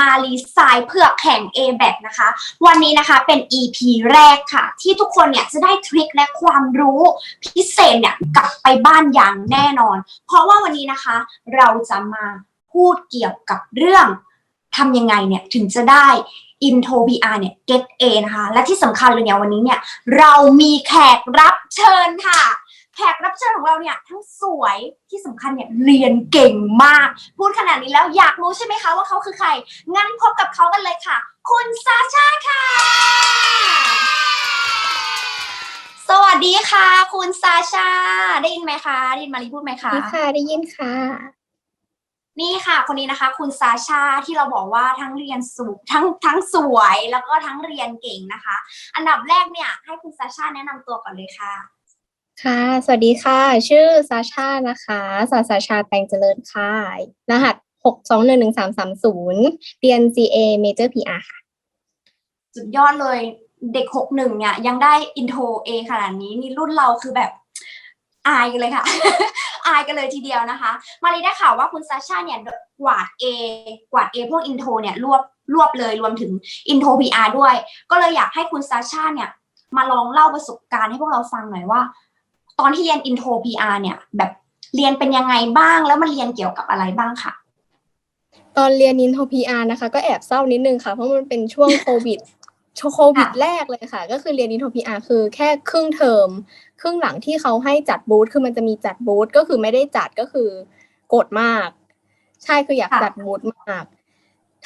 มายเผือแข่ง a b a c นะคะ วันนี้นะคะเป็น EP แรกค่ะ ที่ทุกคนเนี่ยจะได้ทริคและความรู้พิเศษเนี่ยกลับไปบ้านอย่างแน่นอน เพราะว่าวันนี้นะคะ เราจะมาพูดเกี่ยวกับเรื่องทำยังไงเนี่ยถึงจะได้ Intro VR เนี่ย Get A นะคะ และที่สำคัญเลยเนี่ยวันนี้เนี่ยเรามีแขกรับเชิญค่ะ แขกรับเชิญของเราเนี่ยทั้งสวยที่สำคัญเนี่ยเรียนเก่งมาก พูดขนาดนี้แล้วอยากรู้ใช่ไหมคะว่าเขาคือใคร งั้นพบกับเขากันเลยค่ะ คุณซาชาค่ะ สวัสดีค่ะ คุณซาชา ได้ยินไหมคะได้ยินมารีพูดไหมคะนี่ค่ะได้ยินค่ะ นี่ค่ะ คนนี้นะคะ คุณซาชาที่เราบอกว่าทั้งเรียนสูงทั้งทั้งสวยแล้วก็ทั้งเรียนเก่งนะคะ อันดับแรกเนี่ย ให้คุณซาชาแนะนำตัวก่อนเลยค่ะ ค่ะ สวัสดีค่ะ ชื่อซาชานะคะสาสาชาแตงเจริญค่ะ รหัสหกสองหนึ่งหนึ่งสามสามศูนย์เรียน CA Major PR ค่ะ สุดยอดเลย เด็กหกหนึ่งเนี่ย ยังได้อินโทรเอขนาดนี้ นี่รุ่นเราคือแบบอายกันเลยค่ะ อายกันเลยทีเดียวนะคะ มารีได้ข่าวว่าคุณซาชาเนี่ยกวาด A กวาด A พวกอินโทรเนี่ยรวบรวบเลยรวมถึงอินโทร PR ด้วย ก็เลยอยากให้คุณซาชาเนี่ยมาลองเล่าประสบการณ์ให้พวกเราฟังหน่อยว่า ตอนที่เรียนอินโทร PR เนี่ย แบบเรียนเป็นยังไงบ้างแล้วมันเรียนเกี่ยวกับอะไรบ้างค่ะ ตอนเรียนนินโท PR นะคะ ก็แอบเศร้านิดนึงค่ะ เพราะมันเป็นช่วงโควิดช่วงโควิดค่ะแรกเลยค่ะ ก็คือเรียนนินโท PR คือแค่ครึ่งเทอมครึ่งหลังที่เขาให้จัดบูธคือมันจะมีจัดบูธก็คือไม่ได้จัดก็คือกดมาก ใช่คืออยากค่ะจัดบูธมาก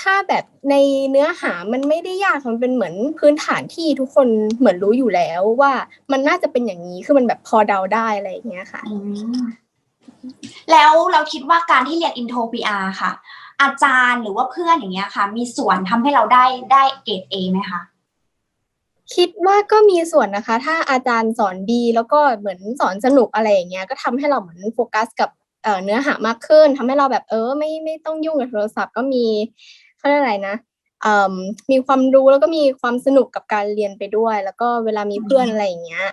ถ้าแบบในเนื้อหามันไม่ได้ยากมันเป็นเหมือนพื้นฐานที่ทุกคนเหมือนรู้อยู่แล้วว่ามันน่าจะเป็นอย่างนี้คือมันแบบพอเดาได้อะไรอย่างเงี้ยค่ะอืมแล้วเราคิดว่าการที่เรียนอินโทร PR ค่ะ อาจารย์หรือว่าเพื่อนอย่างเงี้ยค่ะ มีส่วนทำให้เราได้ได้เกรดเอไหมคะคิดว่าก็มีส่วนนะคะ ถ้าอาจารย์สอนดีแล้วก็เหมือนสอนสนุกอะไรอย่างเงี้ยก็ทำให้เราเหมือนโฟกัสกับเอ่อเนื้อหามากขึ้นทำให้เราแบบเออ ไม่ไม่ต้องยุ่งกับโทรศัพท์ก็มี เขาเรียกอะไรนะเอ่มมีความรู้แล้วก็มีความสนุกกับการเรียนไปด้วย แล้วก็เวลามีเพื่อนอะไรอย่างเงี้ย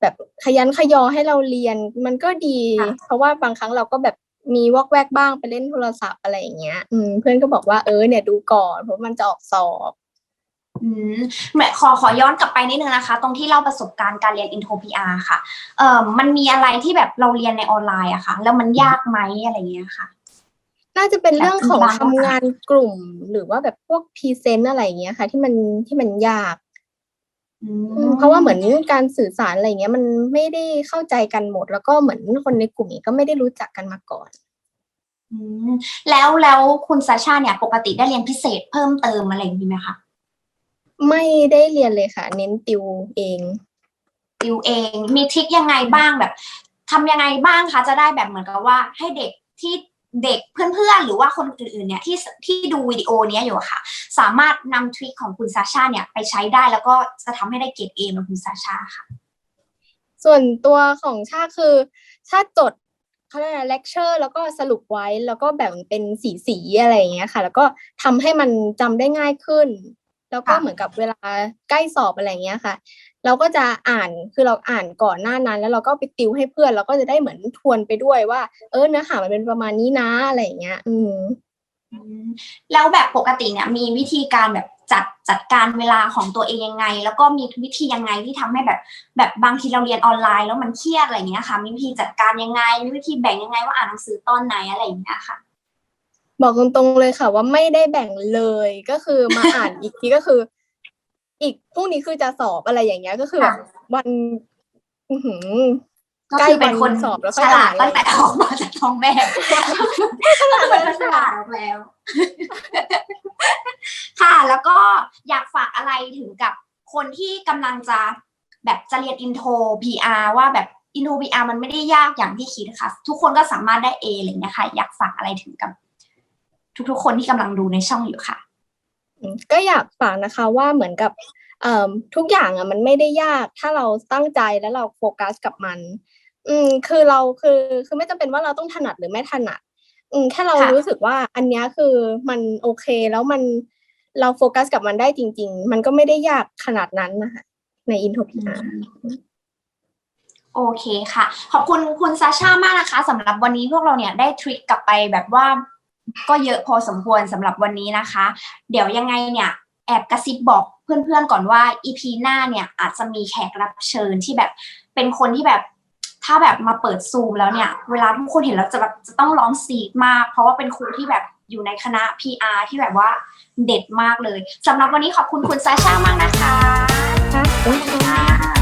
แบบขยันขยอให้เราเรียนมันก็ดีค่ะเพราะว่าบางครั้งเราก็แบบมีวอกแวกบ้างไปเล่นโทรศัพท์อะไรอย่างเงี้ย อืม เพื่อนก็บอกว่าเออเนี่ยดูก่อน เพราะมันจะออกสอบ อืมแหมขอขอย้อนกลับไปนิดนึงนะคะ ตรงที่เล่าประสบการณ์การเรียนอินโทร PR ค่ะ เอ่อมันมีอะไรที่แบบเราเรียนในออนไลน์อะค่ะ แล้วมันยากไหมอะไรเงี้ยค่ะ น่าจะเป็นเรื่องของแบบทำงานกลุ่ม หรือว่าแบบพวกพรีเซนต์อะไรอย่างเงี้ยค่ะ ที่มันที่มันยากอือืมเพราะว่าเหมือนการสื่อสารอะไรเงี้ย มันไม่ได้เข้าใจกันหมด แล้วก็เหมือนคนในกลุ่มนี้ก็ไม่ได้รู้จักกันมาก่อนอืมแล้วแล้วคุณซาชาเนี่ย ปกติได้เรียนพิเศษเพิ่มเติมอะไรอย่างนี้ไหมคะไม่ได้เรียนเลยค่ะ เน้นติวเอง ติวเอง มีทริคยังไงบ้างแบบทำยังไงบ้างคะจะได้แบบเหมือนกับว่า ให้เด็กที่ เด็กเพื่อนๆ หรือว่าคนอื่นๆเนี่ยที่ที่ดูวิดีโอเนี้ยอยู่ค่ะ สามารถนำทริคของคุณซาชาเนี่ยไปใช้ได้แล้วก็จะทำให้ได้เกรดเอเหมือนคุณซาชาค่ะ ส่วนตัวของชาคือชาจดเขาเรียกอะไรเลคเชอร์แล้วก็สรุปไว้แล้วก็แบ่งเป็นสีสีๆอะไรอย่างเงี้ยค่ะ แล้วก็ทำให้มันจำได้ง่ายขึ้น แล้วก็ค่ะเหมือนกับเวลาใกล้สอบอะไรอย่างเงี้ยค่ะ เราก็จะอ่านคือเราอ่านก่อนหน้านั้น แล้วเราก็ไปติวให้เพื่อนเราก็จะได้เหมือนทวนไปด้วยว่า เออเนื้อหามันเป็นประมาณนี้นะอะไรอย่างเงี้ยอืมอืมแล้วแบบปกติเนี่ย มีวิธีการแบบจัดจัดการเวลาของตัวเองยังไง แล้วก็มีวิธียังไงที่ทำให้แบบ แบบบางทีเราเรียนออนไลน์แล้วมันเครียดอะไรอย่างเงี้ยค่ะ มีวิธีจัดการยังไง มีวิธีแบ่งยังไงว่าอ่านหนังสือตอนไหนอะไรอย่างเงี้ยค่ะ บอกตรงๆเลยค่ะ ว่าไม่ได้แบ่งเลยก็คือมาอ่านอีกทีก็คือ อีกพรุ่งนี้คือจะสอบอะไรอย่างเงี้ย ก็คือแบบค่ะวันอื้อหือก็คือเป็นคนใกล้วันสอบแล้วค่ฉอยลาดอ่านตั้งแต่ออกมาจากท้องแม่ก็เป็นคนฉลาดออกแล้ว ค่ะ แล้วก็อยากฝากอะไรถึงกับคนที่กำลังจะแบบจะเรียนอินโทร PR ว่าแบบอินโทร PR มันไม่ได้ยากอย่างที่คิดค่ะ ทุกคนก็สามารถได้ A อะไรอย่างเงี้ยค่ะ อยากฝากอะไรถึงกับ ทุกๆ คนที่กำลังดูในช่องอยู่ค่ะอืมก็อยากฝากนะคะว่าเหมือนกับเอ่อทุกอย่างอะมันไม่ได้ยากถ้าเราตั้งใจแล้วเราโฟกัสกับมัน อืมคือเราคือคือไม่จำเป็นว่าเราต้องถนัดหรือไม่ถนัด อืมแค่เราค่ะรู้สึกว่าอันเนี้ยคือมันโอเคแล้วมันเราโฟกัสกับมันได้จริง ๆ มันก็ไม่ได้ยากขนาดนั้นนะคะในอินโทรพีอาร์โอเคค่ะ ขอบคุณคุณซาชามากนะคะสำหรับวันนี้พวกเราเนี่ยได้ทริคกลับไปแบบว่า ก็เยอะพอสมควรสำหรับวันนี้นะคะ เดี๋ยวยังไงเนี่ยแอบกระซิบบอกเพื่อนๆก่อนว่า EP หน้าเนี่ยอาจจะมีแขกรับเชิญที่แบบเป็นคนที่แบบถ้าแบบมาเปิดซูมแล้วเนี่ยเวลาทุกคนเห็นแล้วจะแบบจะต้องร้องซีดมาก เพราะว่าเป็นครูที่แบบอยู่ในคณะ PR ที่แบบว่าเด็ดมากเลยสำหรับวันนี้ขอบคุณคุณซาชามากนะคะขอบคุณค่ะ